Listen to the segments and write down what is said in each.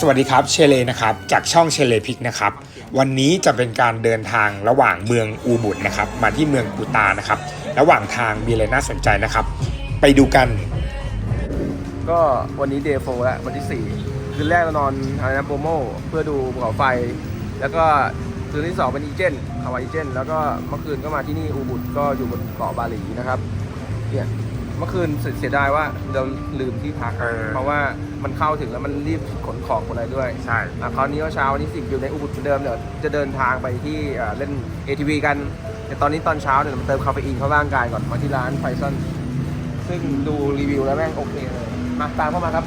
สวัสดีครับเชเลนะครับจากช่องเชเลพิกนะครับวันนี้จะเป็นการเดินทางระหว่างเมืองอูบุดนะครับมาที่เมืองกูตานะครับ ระหว่างทางมีอะไรน่าสนใจนะครับ ไปดูกันก็วันนี้เดย์โฟแล้ววันที่ 4 คืนแรกเรานอนอะไรนะโบโมเพื่อดูภูเขาไฟ แล้วก็คืนที่ 2 เป็นอีเจนคาวาอีเจน แล้วก็เมื่อคืนก็มาที่นี่อูบุดก็อยู่บนเกาะบาหลีนะครับเนี่ย เมื่อคืนเสียดายว่าเราลืมที่พักเออเพราะว่ามันเข้าถึงแล้วมันรีบขนของคนอะไรด้วยใช่ อะคราวนี้ก็เช้าวันที่สิบอยู่ในอุบุตเหมือนเดิมเดี๋ยวจะเดินทางไปที่อ่าเล่น ATV กันแต่ตอนนี้ตอนเช้าเนี่ยมาเติมคาเฟอีนเข้าร่างกายก่อนมาที่ร้านไฟซอนซึ่งดูรีวิวแล้วแม่งโอเคเลยมาตามเข้ามาครับ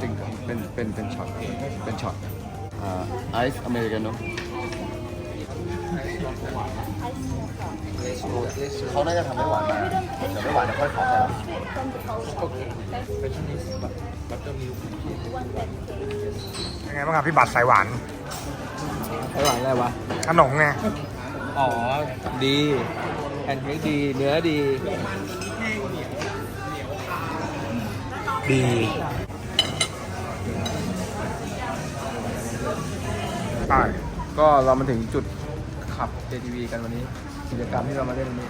จริงครับเป็นเป็นเป็นช็อตเป็นช็อตไอซ์อ เมริกาโน่เขาน่าจะทำไม่หวานมาเดี๋ยวไม่หวานเดี๋ยวค่อยขอใส่ยังไงบ้างครับพี่บัตรสายหวานไต้หวันอะไรวะ ขนมไง อ๋อ ดีแพนเค้กดี เนื้อดี ดี ใช่ ก็เรามาถึงจุด ขับ ATV กันวันนี้ กิจกรรมที่เรามาเล่นวันนี้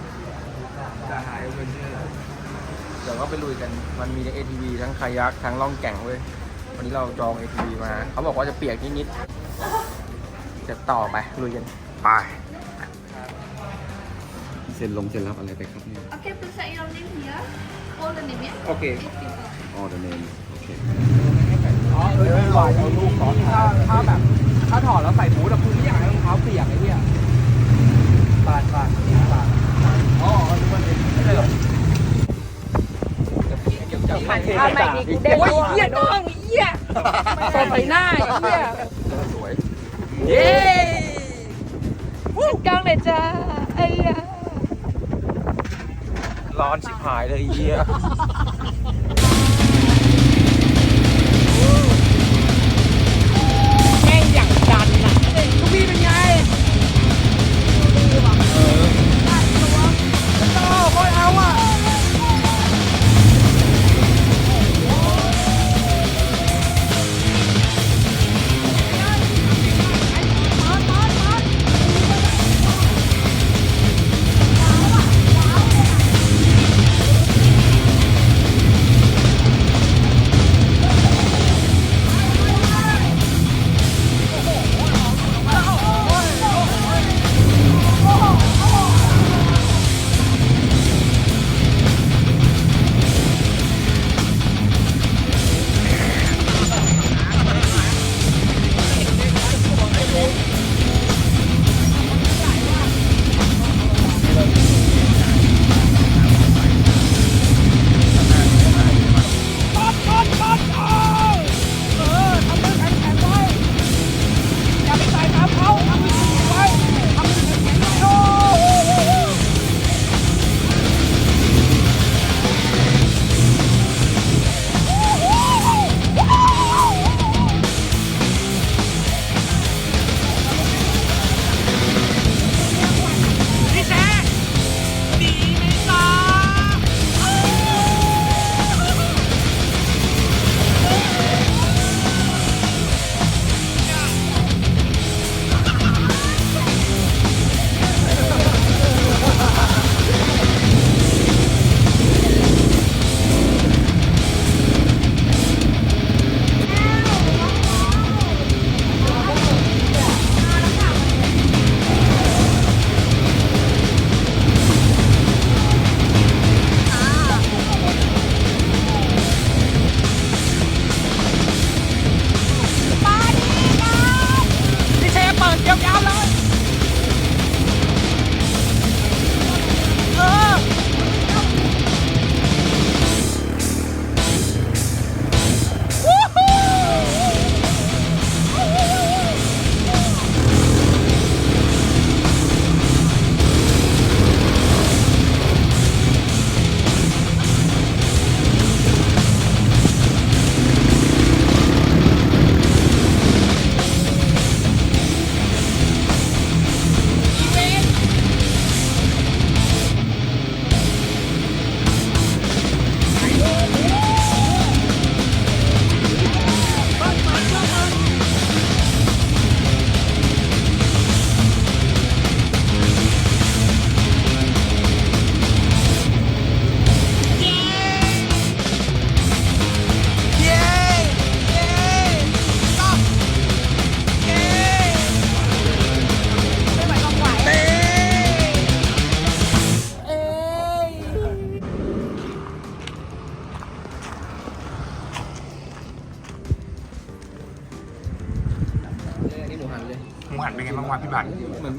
เดี๋ยวก็ไปลุยกันมันมีใน ATV ทั้งคายักทั้งล่องแก่งเว้ยวันนี้เราจอง ATV มาเขาบอกว่าจะเปียกนิดๆจะต่อไปลุยกันไปเซ็นลงเซ็นรับอะไรไปครับเนี่ย Okay, please write your name here. All the name, yeah? โอเค Eight people. ออเดอร์เนมโอเคอ๋อเออหวานเอาลูกขอถ้าถ้าแบบ ถ้าถอดแล้วใส่บูทอะคือไม่อยากให้รองเท้าเปียกไอ้เนี่ย บาดบาดบาดอ๋อนึกว่าเป็นไม่ใช่หรอถ่ายภาไม่ดีกูเด้งโอ้ยเหี้ยน้องเหี้ยตบไปหน้าเหี้ยสวยเย้จัดกล้องเลยจ้าไอ้ยาร้อนชิบหายเลยเหี้ย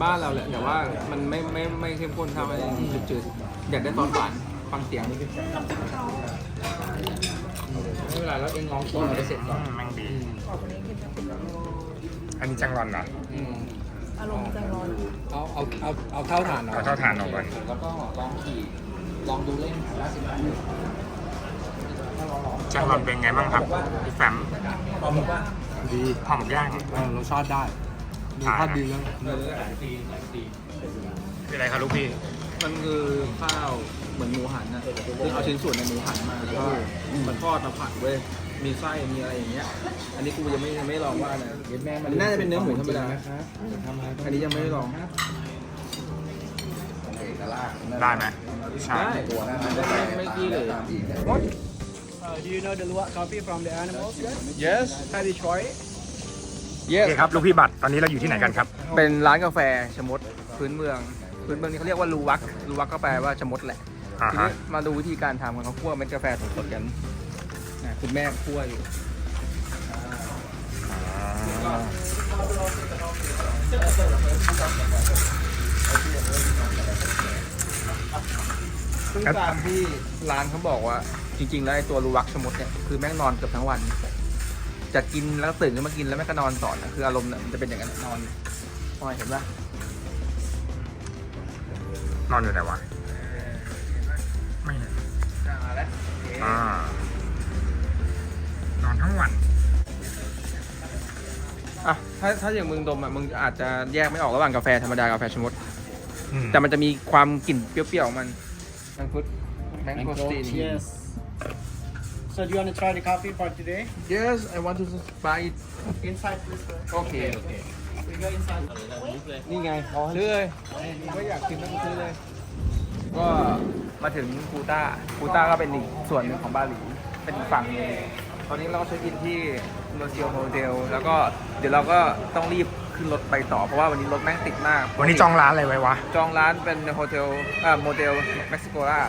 บัตรเหมือนบ้านเราแหละแต่ว่ามันไม่ไม่ไม่เข้มข้นเท่าไอ้ที่จืดๆอยากได้ตอนหวานฟังเสียงนี่ไม่เป็นไรแล้วเองลองกินมันจะเสร็จก่อนแม่งดี อันนี้จังรอนเหรออารมณ์จังร้อนเอาเอาเอาเอาเท่าฐานเอาเท่าฐานออกก่อน แล้วก็ลองขี่ลองดูเล่นห้าสิบบาทจังรอนเป็นไงบ้างครับพี่แฟมพอมึงว่าดีหอมย่างเออรสชาติได้ รสชาติดีแล้วเนื้อหลายปีหลายปีคืออะไรครับลูกพี่ มันคือข้าวเหมือนหมูหันนะซึ่งเอาชิ้นส่วนในหมูหันมาแล้วก็มันทอดมาผัดเว้ย มีไส้ มีอะไรอย่างเงี้ย อันนี้กูยังไม่ยังไม่ลองว่านะมันน่าจะเป็นเนื้อหมูธรรมดาอันนี้ยังไม่ได้ลอง ได้ไหมใช่ได้ไม่กี้เลย Uh, do you know the luwak coffee from the animals? yes Have you tried it? โอเคครับลูกพี่บัตรตอนนี้เราอยู่ที่ไหนกันครับ เป็นร้านกาแฟชะมดพื้นเมือง พื้นเมืองนี้เขาเรียกว่าลูวักลูวักก็แปลว่าชะมดแหละ อ่าทีฮะนี้มาดูวิธีการทำกันเขาคั่วเม็ดกาแฟสดๆกันนะคุณแม่คั่วอยู่ซึ่งตามที่ร้านเขาบอกว่า จริงๆ แล้วไอ้ตัวลูวักชะมดเนี่ยคือแม่งนอนเกือบทั้งวัน จะกินแล้วตื่นขึ้นมากินแล้วแม่งก็นอนต่อนะคืออารมณ์เนี่ยมันจะเป็นอย่างนั้นนอนพอยเห็นปะนอนอยู่ไหนวะ ไม่เห็นมาแล้วอ่านอนทั้งวัน อะถ้าถ้าอย่างมึงดมอะมึงอาจจะแยกไม่ออกระหว่างกาแฟธรรมดากาแฟชะมดอืมแต่มันจะมีความกลิ่นเปรี้ยวๆของมันมังคุดแมงโกสตีน Yes. So do you want to try the coffee for today? yes I want to buy it Inside, please. sir. โอเค We go inside. นี่ไงซื้อเลยก็อยากกินต้องซื้อเลย ก็มาถึงกูต้ากูต้าก็เป็นอีกส่วนหนึ่งของบาหลี เป็นอีกฝั่งหนึงตอนนี้เราก็เช็คอินที่โนเซียโฮเทลแล้วก็เดี๋ยวเราก็ต้องรีบขึ้นรถไปต่อ เพราะว่าวันนี้รถแม่งติดมาก วันนี้จองร้านอะไรไว้วะ จองร้านเป็นโฮเทลเอ่อโมเดลเม็กซิโกล่า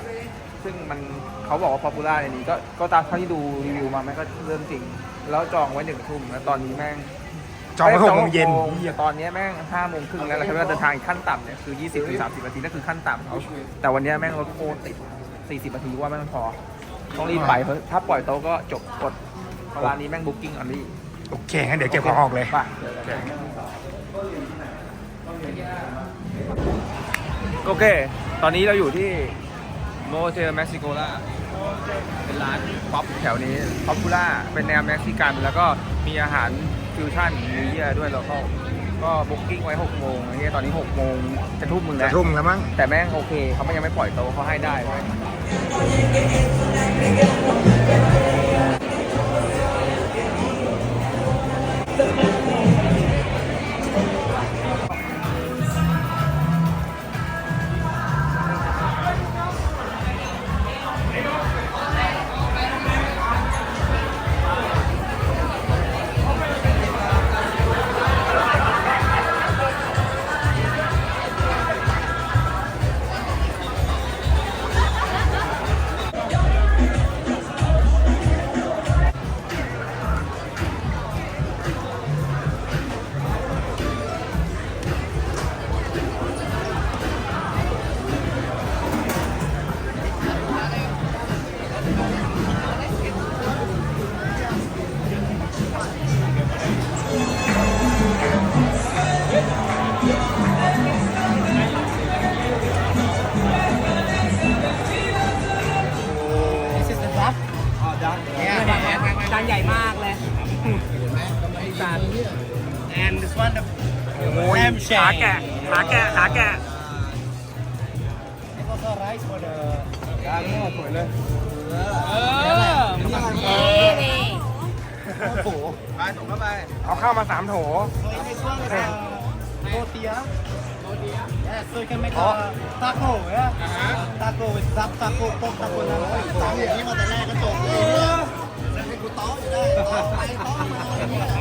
ซึ่งมันเขาบอกว่าพอปูล่าในนี้ก็ก็ตามเท่าที่ดูรีวิวมาแม่งก็เรื่องจริง แล้วจองไว้หนึ่งทุ่มแล้วตอนนี้แม่งจองไว้หกโมงเย็นอ้จตอนนี้แม่งห้าโมงครึ่งแล้วเราใช้เวลาเดินทางอีกขั้นต่ำเนี่ยคือ20ถึง30นาทีนั่นคือขั้นต่ำเขาแต่วันนี้แม่งรถโคตรติด40นาทีว่าแม่งพอต้องรีบไปเพราะถ้าปล่อยโต๊ะก็จบกดเพราะร้านนี้แม่งบุ๊กิ้งออนลี่โอเคงั้นเดี๋ยวเก็บของออกเลยไปโอเคโอเค ตอนนี้เราอยู่ที่ โมเทลเม็กซิโกล่าเป็นร้านป๊อปแถวนี้ป๊อปปูล่าเป็นแนวเม็กซิกัน แล้วก็มีอาหารฟิวชั่นมีเยียด้วยแล้วก็ก็บุ๊กิ้งไว้6โมงไอ้เหี้ยตอนนี้6โมงจะทุ่มมึงจะแล้วทุ่มแล้วมั้งแต่แม่งโอเคเขาไม่ยังไม่ปล่อยโตะเขาให้ได้ โอ้ย lamb ขา shank. แกะขาแกะขาแกะ It's also rice for the. จานนี้สวยเลย Oh. ไปส่งเข้าไป เอาข้าวมาสามโถ So in this one is uh, tortilla. Tortilla. Yeah, so you can make a taco, yeah. Taco with zap taco, pork taco นะสามอย่างนี้มาแต่แรกก็จบเลยให้กูต้ออยู่ได้ต้อไปต้อมาแม่เสร็จเดี๋ยวแล้วมือนะ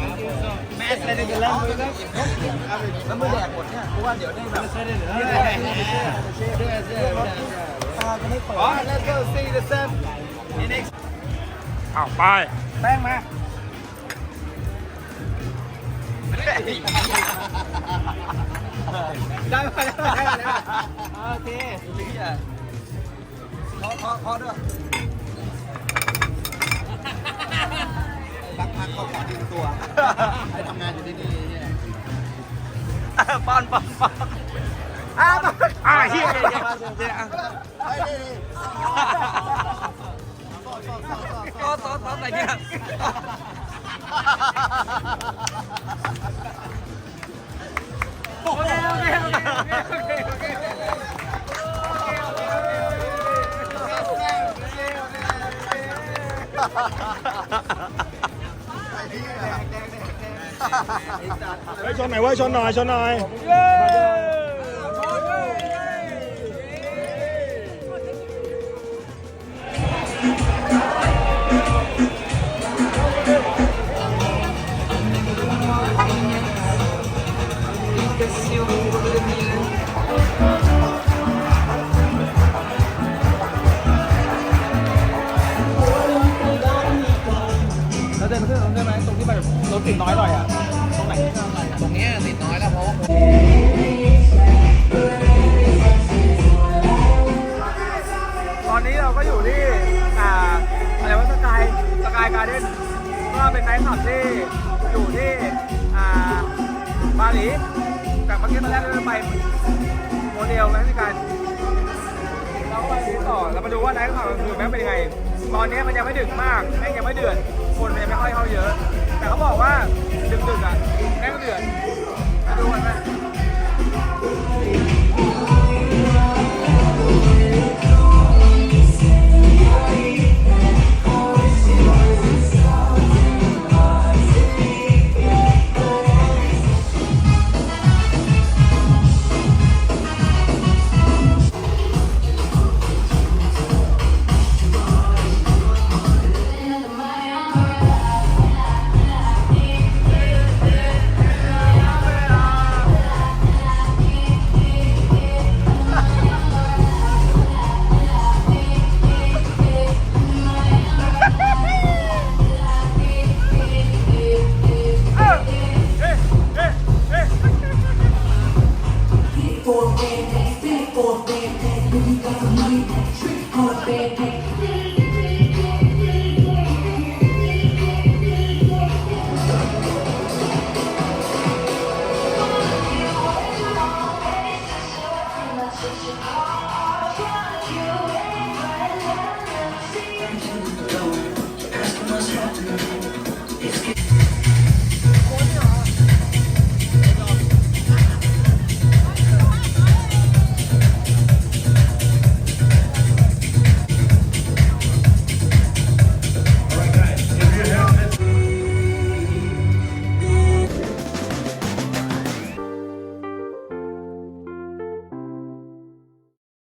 แล้วมือแดกหมดเนี่ยเพราะว่าเดี๋ยวได้แบบเสร็จเดี๋ยวแล้วตาจะไม่เปิด let's go see the sun เอาวไปแป้งมาได้ไหมได้ไหมได้ไหมโอเคเคาะเคาะเคาะด้วย พักก็กลับที่ตัวให้ทำงานอยู่ที่นี่เนี่ยปอนปอนปอนอ้าวอ่าเฮียเฮียเฮ้ยนี่นี่ซอสซอสซอสอะไรเนี่ยโอเคโอเคโอเคโอเคโอเค เฮ้ยชนหน่อยเว้ยชนหน่อยชนหน่อยแล้ว รถติดน้อยหน่อยอะตรงไหนตรงนี้ติดน้อยแล้วเพราะตอนนี้เราก็อยู่ที่อ่าอะไรว่าสกายสกายการ์เด้นก็เป็นไนท์คลับที่อยู่ที่อ่าบาหลีจากเมื่อกี้ตอนแรกเราไปโมเดลนะที่การเราไปต่อเรามาดูว่าไลฟ์ข่าวกลางคืนแม่งเป็นยังไง ตอนนี้มันยังไม่ดึกมากแม่งยังไม่เดือดคนมันยังไม่ค่อยเข้าเยอะ แต่เขาบอกว่าดึกๆอะแม่งเดือดมาดูกันไหม